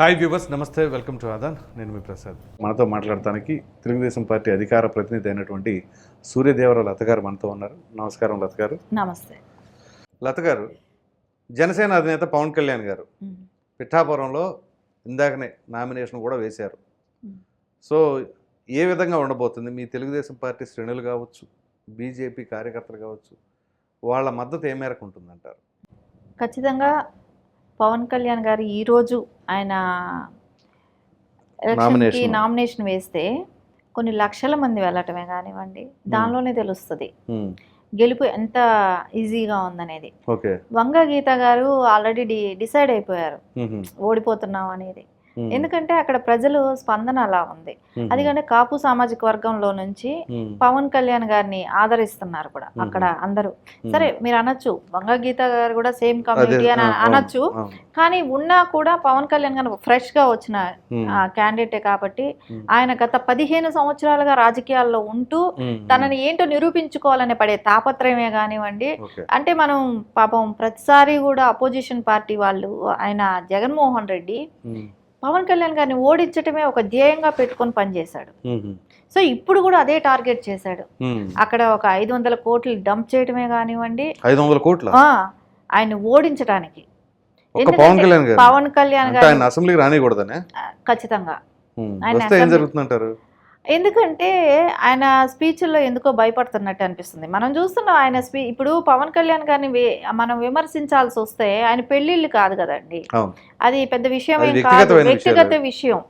Hi viewers నమస్తే welcome to Aadan నేను మీ ప్రసాద్. మనతో మాట్లాడటానికి తెలుగుదేశం పార్టీ అధికార ప్రతినిధి అయినటువంటి సూర్యదేవర లత గారు మనతో ఉన్నారు. నమస్కారం లత గారు. నమస్తే. లత గారు జనసేన అధినేత పవన్ కళ్యాణ్ గారు పిఠాపురంలో ఇందాకనే నామినేషన్ కూడా వేశారు. సో ఏ విధంగా ఉండబోతుంది? మీ తెలుగుదేశం పార్టీ శ్రేణులు కావచ్చు బీజేపీ కార్యకర్తలు కావచ్చు వాళ్ళ మద్దతు ఏ మేరకు ఉంటుందంటారు? ఖచ్చితంగా పవన్ కళ్యాణ్ గారు ఈరోజు ఆయన ఎలక్షన్కి. నామినేషన్ వేస్తే కొన్ని లక్షల మంది వెళ్ళటమే కానివ్వండి దానిలోనే తెలుస్తుంది. గెలుపు ఎంత ఈజీగా ఉందనేది వంగ గీత గారు ఆల్రెడీ డిసైడ్ అయిపోయారు. ఓడిపోతున్నాం అనేది. ఎందుకంటే అక్కడ ప్రజలు స్పందన అలా ఉంది మ్మ్. అందుకంటే కాపు సామాజిక వర్గంలో నుంచి. పవన్ కళ్యాణ్ గారిని ఆదరిస్తున్నారు కూడా. అక్కడ అందరూ. సరే మీరు అనొచ్చు వంగ గీత గారు కూడా సేమ్ కమ్యూనిటీ అని అనొచ్చు. కానీ ఉన్నా కూడా పవన్ కళ్యాణ్ గారు ఫ్రెష్గా వచ్చిన. క్యాండిడేటే కాబట్టి. ఆయన గత పదిహేను సంవత్సరాలుగా రాజకీయాల్లో ఉంటూ. తనని ఏంటో నిరూపించుకోవాలనే పడే తాపత్రయమే కానివ్వండి అంటే మనం పాపం ప్రతిసారి కూడా అపోజిషన్ పార్టీ వాళ్ళు ఆయన జగన్మోహన్ రెడ్డి. పవన్ కళ్యాణ్ గారిని ఓడించటమే ఒక ధ్యేయంగా పెట్టుకొని పనిచేశాడు. సో ఇప్పుడు కూడా అదే టార్గెట్ చేశాడు. అక్కడ ఒక ఐదు వందల కోట్లు డంప్ చేయటమే కానివ్వండి. ఐదు వందల కోట్ల? ఆయన ఓడించడానికి పవన్ కళ్యాణ్ గారు పవన్ కళ్యాణ్ గారు ఆయన అసెంబ్లీకి రానికూడదనే ఖచ్చితంగా. ఆయన జరుగుతుందంటారు? ఎందుకంటే ఆయన స్పీచ్ల్లో ఎందుకో భయపడుతున్నట్టు అనిపిస్తుంది. మనం చూస్తున్నాం ఆయన స్పీ ఇప్పుడు పవన్ కళ్యాణ్ గారిని మనం విమర్శించాల్సి వస్తే ఆయన పెళ్ళిళ్ళు కాదు కదండి. అది పెద్ద విషయం కాదు. వ్యక్తిగత. విషయం.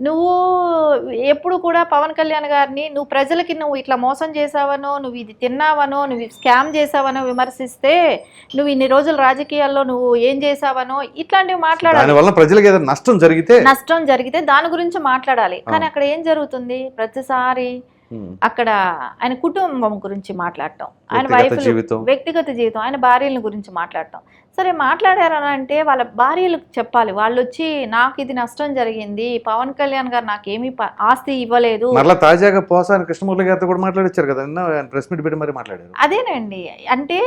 నువ్వు ఎప్పుడు కూడా పవన్ కళ్యాణ్ గారిని నువ్వు ప్రజలకి నువ్వు ఇట్లా మోసం చేసావనో నువ్వు ఇది తిన్నావనో నువ్వు స్కామ్ చేసావనో విమర్శిస్తే నువ్వు ఇన్ని రోజులు రాజకీయాల్లో నువ్వు ఏం చేసావనో ఇట్లాంటివి మాట్లాడాలి. దాని వల్ల ప్రజలకు ఏదైనా నష్టం జరిగితే? నష్టం జరిగితే దాని గురించి మాట్లాడాలి. కానీ. అక్కడ ఏం జరుగుతుంది? ప్రతిసారి. అక్కడ ఆయన కుటుంబం గురించి మాట్లాడటం. ఆయన వైఫ్. వ్యక్తిగత జీవితం. ఆయన భార్యల గురించి మాట్లాడటం. సరే మాట్లాడారని అంటే వాళ్ళ భార్యలకు చెప్పాలి. వాళ్ళు వచ్చి నాకు ఇది నష్టం జరిగింది. పవన్ కళ్యాణ్ గారు నాకేమీ ఆస్తి ఇవ్వలేదు. మరలా తాజాగా పోసాని కృష్ణమూర్తి గారితో కూడా మాట్లాడించారు కదా. ప్రెస్ మీట్ పెట్టి మరి మాట్లాడారు. అదేనండి. అంటే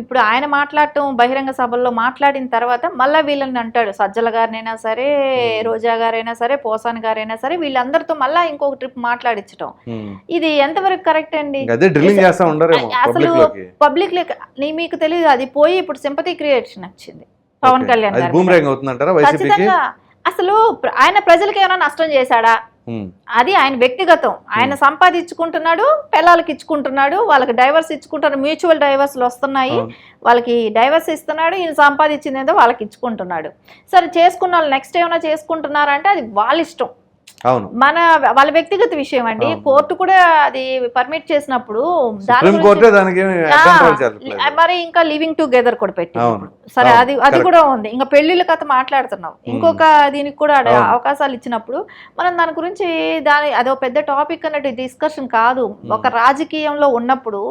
ఇప్పుడు ఆయన మాట్లాడటం బహిరంగ సభల్లో మాట్లాడిన తర్వాత మళ్ళీ వీళ్ళని అంటాడు. సజ్జల గారినైనా సరే. రోజా గారైనా సరే పోసాన్ గారైనా సరే వీళ్ళందరితో మళ్ళీ ఇంకొక ట్రిప్ మాట్లాడించడం. ఇది ఎంతవరకు కరెక్ట్ అండి? అసలు పబ్లిక్ మీకు తెలియదు అది పోయి ఇప్పుడు సింపతి క్రియేషన్ వచ్చింది పవన్. కళ్యాణ్ ఖచ్చితంగా. అసలు ఆయన ప్రజలకు ఏమైనా నష్టం చేశాడా? అది ఆయన వ్యక్తిగతం. ఆయన సంపాదించుకుంటున్నాడు పిల్లలకి ఇచ్చుకుంటున్నాడు వాళ్ళకి డైవర్స్ ఇచ్చుకుంటున్నాడు మ్యూచువల్ డైవర్స్లు వస్తున్నాయి. వాళ్ళకి డైవర్స్ ఇస్తున్నాడు ఈయన సంపాదించింది ఏదో వాళ్ళకి ఇచ్చుకుంటున్నాడు. సరే చేసుకున్న వాళ్ళు నెక్స్ట్ ఏమైనా చేసుకుంటున్నారంటే అది వాళ్ళ ఇష్టం. అవును మన వాళ్ళ వ్యక్తిగత విషయం అండి. కోర్టు కూడా అది పర్మిట్ చేసినప్పుడు. మరి ఇంకా లివింగ్ టుగెదర్ కూడా పెట్టి. సరే. అది అది. కూడా ఉంది ఇంకా పెళ్ళిళ్ళ కథ మాట్లాడుతున్నాం ఇంకొక దీనికి కూడా. అవకాశాలు ఇచ్చినప్పుడు మనం దాని గురించి దాని అదో పెద్ద టాపిక్ అన్నట్టు డిస్కషన్ కాదు ఒక రాజకీయంలో ఉన్నప్పుడు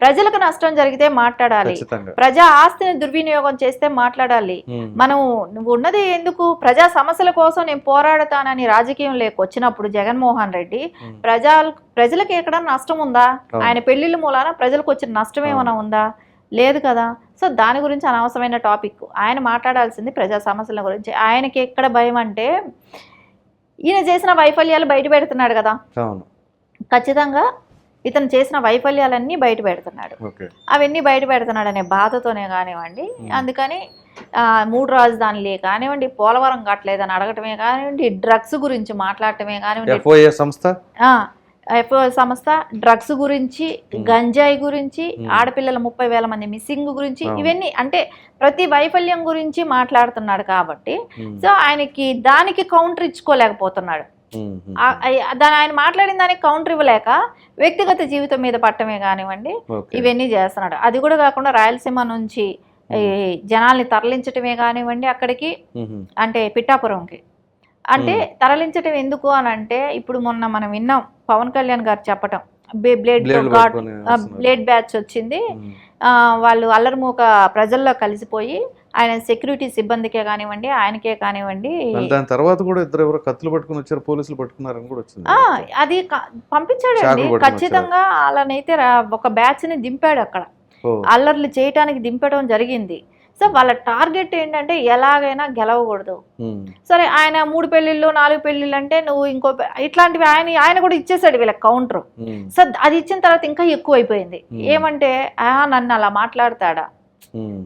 ప్రజలకు నష్టం జరిగితే మాట్లాడాలి ప్రజా ఆస్తిని దుర్వినియోగం చేస్తే మాట్లాడాలి. మనం నువ్వు ఉన్నది ఎందుకు ప్రజా సమస్యల కోసం నేను పోరాడతానని రాజకీయం లేకొచ్చినప్పుడు జగన్మోహన్ రెడ్డి. ప్రజా ప్రజలకు ఎక్కడ నష్టం ఉందా. ఆయన పెళ్ళిళ్ళ మూలాన ప్రజలకు వచ్చిన నష్టం ఏమైనా ఉందా? లేదు కదా. సో దాని గురించి అనవసరమైన టాపిక్. ఆయన మాట్లాడాల్సింది ప్రజా సమస్యల గురించి. ఆయనకి ఎక్కడ భయం అంటే ఈయన చేసిన వైఫల్యాలు బయట పెడుతున్నాడు కదా. ఖచ్చితంగా ఇతను చేసిన వైఫల్యాలన్నీ బయట పెడుతున్నాడు అవన్నీ బయట పెడుతున్నాడు అనే బాధతోనే కానివ్వండి. అందుకని ఆ, మూడు రాజధానులే కానివ్వండి పోలవరం కట్టలేదని అడగటమే కానివ్వండి డ్రగ్స్ గురించి మాట్లాడటమే కానివ్వండి సంస్థ ఎఫ్ఓ సంస్థ డ్రగ్స్ గురించి. గంజాయి గురించి. ఆడపిల్లల ముప్పై వేల మంది మిస్సింగ్ గురించి. ఇవన్నీ అంటే ప్రతి వైఫల్యం గురించి మాట్లాడుతున్నాడు కాబట్టి. సో ఆయనకి దానికి కౌంటర్ ఇచ్చుకోలేకపోతున్నాడు దాని ఆయన మాట్లాడిన దానికి కౌంటర్ ఇవ్వలేక వ్యక్తిగత జీవితం మీద పట్టమే కానివ్వండి. ఇవన్నీ చేస్తున్నాడు. అది కూడా కాకుండా రాయలసీమ నుంచి ఈ జనాల్ని తరలించటమే కానివ్వండి అక్కడికి. అంటే పిఠాపురంకి. అంటే తరలించటం ఎందుకు అని అంటే ఇప్పుడు మొన్న మనం విన్నాం పవన్ కళ్యాణ్ గారు చెప్పటం. బ్లేడ్. బ్లేడ్ బ్యాచ్ వచ్చింది. వాళ్ళు అల్లరిమూక ప్రజల్లో కలిసిపోయి ఆయన సెక్యూరిటీ సిబ్బందికే కానివ్వండి ఆయనకే కానివ్వండి. దాని తర్వాత కూడా ఇద్దరు ఎవరో కత్తులు పట్టుకుని వచ్చారు పోలీసులు పట్టుకున్నారని కూడా వచ్చింది. అది పంపించాడండి. ఖచ్చితంగా వాళ్ళనైతే ఒక బ్యాచ్ని దింపాడు అక్కడ. అల్లర్లు చేయటానికి దింపడం జరిగింది. సో వాళ్ళ టార్గెట్ ఏంటంటే ఎలాగైనా గెలవకూడదు. సరే ఆయన మూడు పెళ్ళిళ్ళు నాలుగు పెళ్ళిళ్ళు అంటే నువ్వు ఇంకో ఇట్లాంటివి ఆయన ఆయన కూడా ఇచ్చేసాడు వీళ్ళకి కౌంటర్. సో అది ఇచ్చిన తర్వాత ఇంకా ఎక్కువ అయిపోయింది. ఏమంటే ఆ నన్ను అలా మాట్లాడతాడా?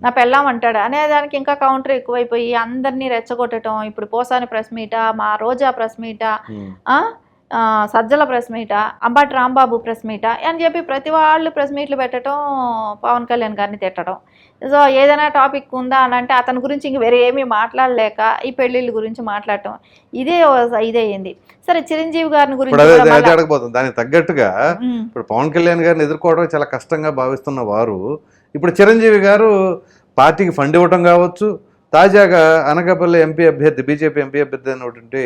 నా పెళ్ళాం అంటాడు. అనే దానికి ఇంకా కౌంటర్ ఎక్కువైపోయి అందరినీ రెచ్చగొట్టడం ఇప్పుడు పోసాని ప్రెస్ మీట మా రోజా ప్రెస్ మీట ఆ, Sajjala press meet Ambati Rambabu press meet అని చెప్పి ప్రతి వాళ్ళు ప్రెస్ మీట్లు పెట్టడం పవన్ కళ్యాణ్ గారిని తిట్టడం. సో ఏదైనా టాపిక్ ఉందా అని అంటే అతని గురించి ఇంక వేరే ఏమీ మాట్లాడలేక ఈ పెళ్ళిళ్ళ గురించి మాట్లాడటం. ఇదే ఓ- ఇదే అయింది సరే చిరంజీవి గారిని గురించి దానికి తగ్గట్టుగా ఉమ్, ఇప్పుడు పవన్ కళ్యాణ్ గారిని ఎదుర్కోవడం చాలా కష్టంగా భావిస్తున్న వారు ఇప్పుడు చిరంజీవి గారు పార్టీకి ఫండ్ ఇవ్వటం కావచ్చు తాజాగా అనకాపల్లి ఎంపీ అభ్యర్థి బీజేపీ ఎంపీ అభ్యర్థి అయినటువంటి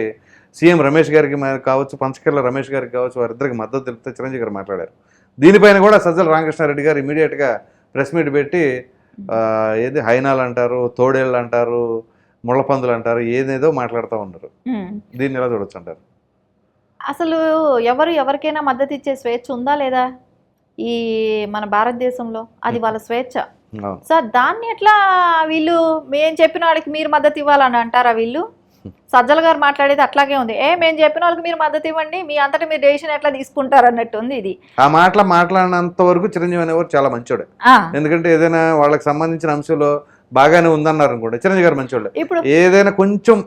సీఎం రమేష్ గారికి కావచ్చు పంచకర్ల రమేష్ గారికి కావచ్చు వారిద్దరికి మద్దతు తెలిపితే చిరంజీవి గారు మాట్లాడారు. దీనిపైన కూడా సజ్జల రామకృష్ణారెడ్డి గారు ఇమీడియట్గా ప్రెస్ మీట్ పెట్టి ఏది హైనాలు అంటారు తోడేళ్ళు అంటారు ముళ్ళపందులు అంటారు ఏదేదో మాట్లాడుతూ ఉన్నారు. ఉమ్. దీన్ని ఎలా చూడొచ్చు అంటారు? అసలు ఎవరు ఎవరికైనా మద్దతు ఇచ్చే స్వేచ్ఛ ఉందా లేదా? ఈ మన భారతదేశంలో అది వాళ్ళ స్వేచ్ఛ. సో దాన్ని ఎట్లా వీళ్ళు మేము చెప్పిన వాళ్ళకి మీరు మద్దతు ఇవ్వాలని అంటారా వీళ్ళు? సజ్జల గారు మాట్లాడేది అట్లాగే ఉంది. ఏ మేము చెప్పిన వాళ్ళకి మీరు మద్దతు ఇవ్వండి మీ అంతటా మీరు డెసిషన్ ఎట్లా తీసుకుంటారు అన్నట్టు ఉంది ఇది. ఆ మాటలు మాట్లాడినంత వరకు చిరంజీవి అనేవారు చాలా మంచోడే. ఆ, ఎందుకంటే ఏదైనా వాళ్ళకి సంబంధించిన అంశంలో బాగానే ఉందన్నారు అనుకోండి చిరంజీవి గారు మంచోళ్ళే. ఇప్పుడు ఏదైనా కొంచెం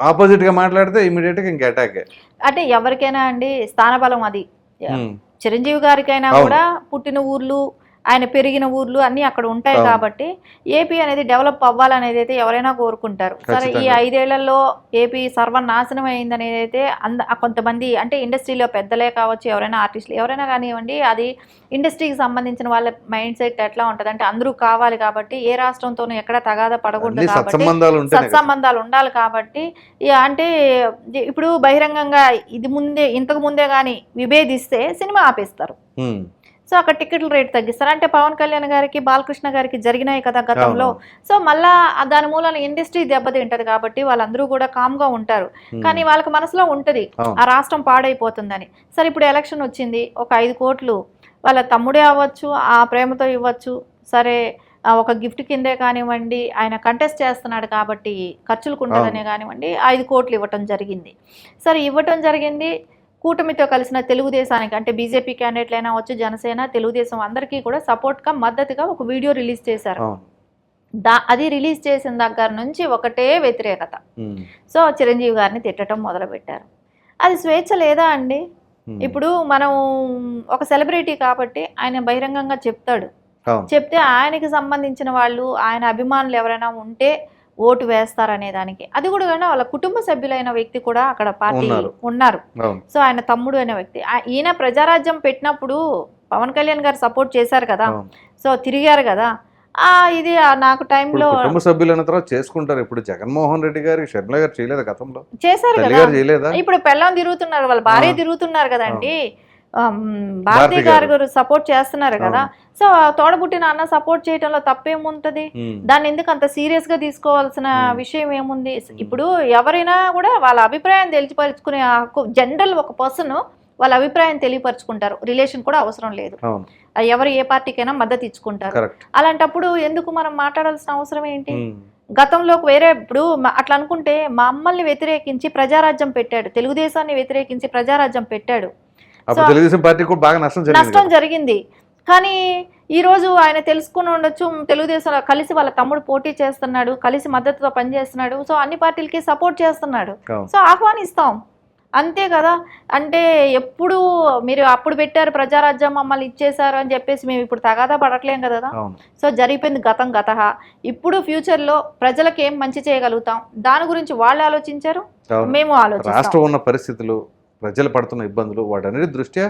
ఆపోజిట్గా మాట్లాడితే ఇమీడియట్గా ఇంక అటాక్ అంటే ఎవరికైనా అండి స్థానబలం అది. చిరంజీవి గారికైనా. కూడా పుట్టిన ఊర్లు ఆయన పెరిగిన ఊర్లు అన్నీ అక్కడ ఉంటాయి. కాబట్టి ఏపీ అనేది డెవలప్ అవ్వాలనేది అయితే ఎవరైనా కోరుకుంటారు. సరే ఈ. ఐదేళ్ళలో ఏపీ సర్వనాశనం అయింది అనేది అయితే అంద కొంతమంది అంటే ఇండస్ట్రీలో పెద్దలే కావచ్చు ఎవరైనా ఆర్టిస్టులు ఎవరైనా కానివ్వండి అది ఇండస్ట్రీకి సంబంధించిన వాళ్ళ మైండ్ సెట్ ఎట్లా ఉంటుంది? అంటే అందరూ కావాలి కాబట్టి ఏ రాష్ట్రంతోనూ ఎక్కడ తగాద పడకూడదు కాబట్టి సత్సంబంధాలు ఉండాలి కాబట్టి అంటే ఇప్పుడు బహిరంగంగా ఇది ముందే ఇంతకు ముందే కానీ విభేదిస్తే సినిమా ఆపేస్తారు. సో అక్కడ టికెట్ల రేట్ తగ్గిస్తారు. అంటే పవన్ కళ్యాణ్ గారికి బాలకృష్ణ గారికి జరిగినాయి కదా గతంలో. సో మళ్ళా దాని మూలన ఇండస్ట్రీ దెబ్బతింటది కాబట్టి వాళ్ళందరూ కూడా కామ్గా ఉంటారు. ఉమ్, కానీ వాళ్ళకి మనసులో ఉంటది. ఆ రాష్ట్రం పాడైపోతుందని. సరే ఇప్పుడు ఎలక్షన్ వచ్చింది ఒక ఐదు కోట్లు వాళ్ళ తమ్ముడే అవ్వచ్చు ఆ ప్రేమతో ఇవ్వచ్చు సరే ఒక గిఫ్ట్ కిందే కానివ్వండి ఆయన కంటెస్ట్ చేస్తున్నాడు కాబట్టి ఖర్చులకు ఉండదనే కానివ్వండి ఐదు కోట్లు ఇవ్వటం జరిగింది. సరే ఇవ్వటం జరిగింది కూటమితో కలిసిన తెలుగుదేశానికి అంటే బీజేపీ క్యాండిడేట్లైనా వచ్చు జనసేన తెలుగుదేశం అందరికీ కూడా సపోర్ట్గా మద్దతుగా ఒక వీడియో రిలీజ్ చేశారు. దా అది రిలీజ్ చేసిన దగ్గర నుంచి ఒకటే వ్యతిరేకత. సో చిరంజీవి గారిని తిట్టడం మొదలుపెట్టారు. అది స్వేచ్ఛ లేదా అండి? ఇప్పుడు మనం ఒక సెలబ్రిటీ కాబట్టి ఆయన బహిరంగంగా చెప్తాడు. చెప్తే ఆయనకి సంబంధించిన వాళ్ళు ఆయన అభిమానులు ఎవరైనా ఉంటే ఓటు వేస్తారనే దానికి. అది కూడా కానీ వాళ్ళ కుటుంబ సభ్యులైన వ్యక్తి కూడా అక్కడ పార్టీ ఉన్నారు. సో ఆయన తమ్ముడు అనే వ్యక్తి. ఈయన ప్రజారాజ్యం పెట్టినప్పుడు పవన్ కళ్యాణ్ గారు సపోర్ట్ చేశారు కదా. సో తిరిగారు కదా. ఆ ఇది నాకు టైంలో కుటుంబ సభ్యులు తర్వాత చేసుకుంటారు. ఇప్పుడు జగన్మోహన్ రెడ్డి గారికి షర్మిల గారు చేయలేదా గతంలో? చేశారు కదా. గారు ఇప్పుడు పెళ్ళం తిరుగుతున్నారు వాళ్ళ భార్య. తిరుగుతున్నారు కదండి. భారతి గారు. గారు సపోర్ట్ చేస్తున్నారు కదా. సో తోడబుట్టిన అన్న సపోర్ట్ చేయడంలో తప్పేముంటది? దాన్ని ఎందుకు అంత సీరియస్గా తీసుకోవాల్సిన. విషయం ఏముంది? ఇప్పుడు ఎవరైనా కూడా వాళ్ళ అభిప్రాయం తెలియపరుచుకునే హక్కు జనరల్ ఒక పర్సన్ వాళ్ళ అభిప్రాయం తెలియపరుచుకుంటారు. రిలేషన్ కూడా అవసరం లేదు. ఎవరు ఏ పార్టీకైనా మద్దతు ఇచ్చుకుంటారు. అలాంటప్పుడు ఎందుకు మనం మాట్లాడాల్సిన అవసరం ఏంటి? గతంలో వేరే ఇప్పుడు మ- అట్లా అనుకుంటే మమ్మల్ని వ్యతిరేకించి ప్రజారాజ్యం పెట్టాడు. తెలుగుదేశాన్ని వ్యతిరేకించి ప్రజారాజ్యం పెట్టాడు. అప్పుడు తెలుగుదేశం పార్టీ కూడా బాగా నష్టం జరిగింది నష్టం. జరిగింది. కానీ ఈ రోజు ఆయన తెలుసుకుని ఉండొచ్చు తెలుగుదేశం కలిసి వాళ్ళ తమ్ముడు పోటీ చేస్తున్నాడు కలిసి మద్దతుతో పనిచేస్తున్నాడు సో అన్ని పార్టీలకి సపోర్ట్ చేస్తున్నాడు. సో ఆహ్వానిస్తాం. అంతే కదా? అంటే ఎప్పుడు మీరు అప్పుడు పెట్టారు ప్రజారాజ్యం మమ్మల్ని ఇచ్చేశారు అని చెప్పేసి మేము ఇప్పుడు తగాదా పడట్లేం కదా సో జరిగిపోయింది గతం గత ఇప్పుడు ఫ్యూచర్లో ప్రజలకు ఏం మంచి చేయగలుగుతాం? దాని గురించి వాళ్ళు ఆలోచించారు? మేము ఆలోచిస్తాం. రాష్ట్రం ఉన్న పరిస్థితులు ప్రజలు పడుతున్న ఇబ్బందులు వాటన్నిటి దృష్ట్యా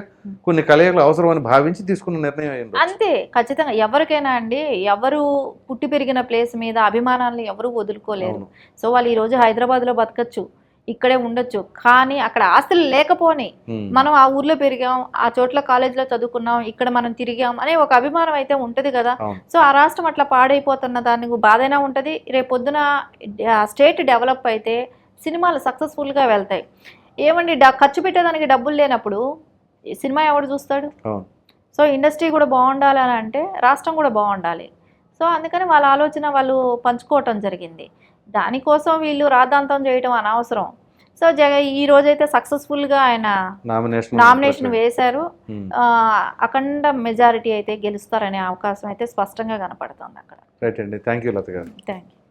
కొన్ని కలయికలు అవసరమని భావించి తీసుకున్న నిర్ణయం అయి ఉండొచ్చు. అంతే ఖచ్చితంగా. ఎవరికైనా అండి ఎవరు పుట్టి పెరిగిన ప్లేస్ మీద అభిమానాలను ఎవరు వదులుకోలేరు. సో వాళ్ళు ఈ రోజు హైదరాబాద్లో బతకచ్చు ఇక్కడే ఉండొచ్చు. కానీ అక్కడ ఆస్తులు లేకపోని మనం ఆ ఊర్లో పెరిగాం ఆ చోట్ల కాలేజీలో చదువుకున్నాం ఇక్కడ మనం తిరిగాం అనే ఒక అభిమానం అయితే ఉంటది కదా. సో ఆ రాష్ట్రం అట్లా పాడైపోతున్న దానికి బాధైనా ఉంటుంది. రేపు పొద్దున స్టేట్ డెవలప్ అయితే సినిమాలు సక్సెస్ఫుల్గా వెళ్తాయి. ఏమండి ఖర్చు పెట్టేదానికి డబ్బులు లేనప్పుడు ఈ సినిమా ఎవడు చూస్తాడు? సో ఇండస్ట్రీ కూడా బాగుండాలి అని అంటే రాష్ట్రం కూడా బాగుండాలి. సో అందుకని వాళ్ళ ఆలోచన వాళ్ళు పంచుకోవటం జరిగింది. దానికోసం వీళ్ళు రాద్ధాంతం చేయడం అనవసరం. సో జగ ఈ రోజైతే సక్సెస్ఫుల్గా ఆయన నామినేషన్ నామినేషన్ వేశారు. అఖండ మెజారిటీ అయితే గెలుస్తారనే అవకాశం అయితే స్పష్టంగా కనపడుతుంది అక్కడ. రైట్ అండి. థ్యాంక్ యూ లత గారు. Thank you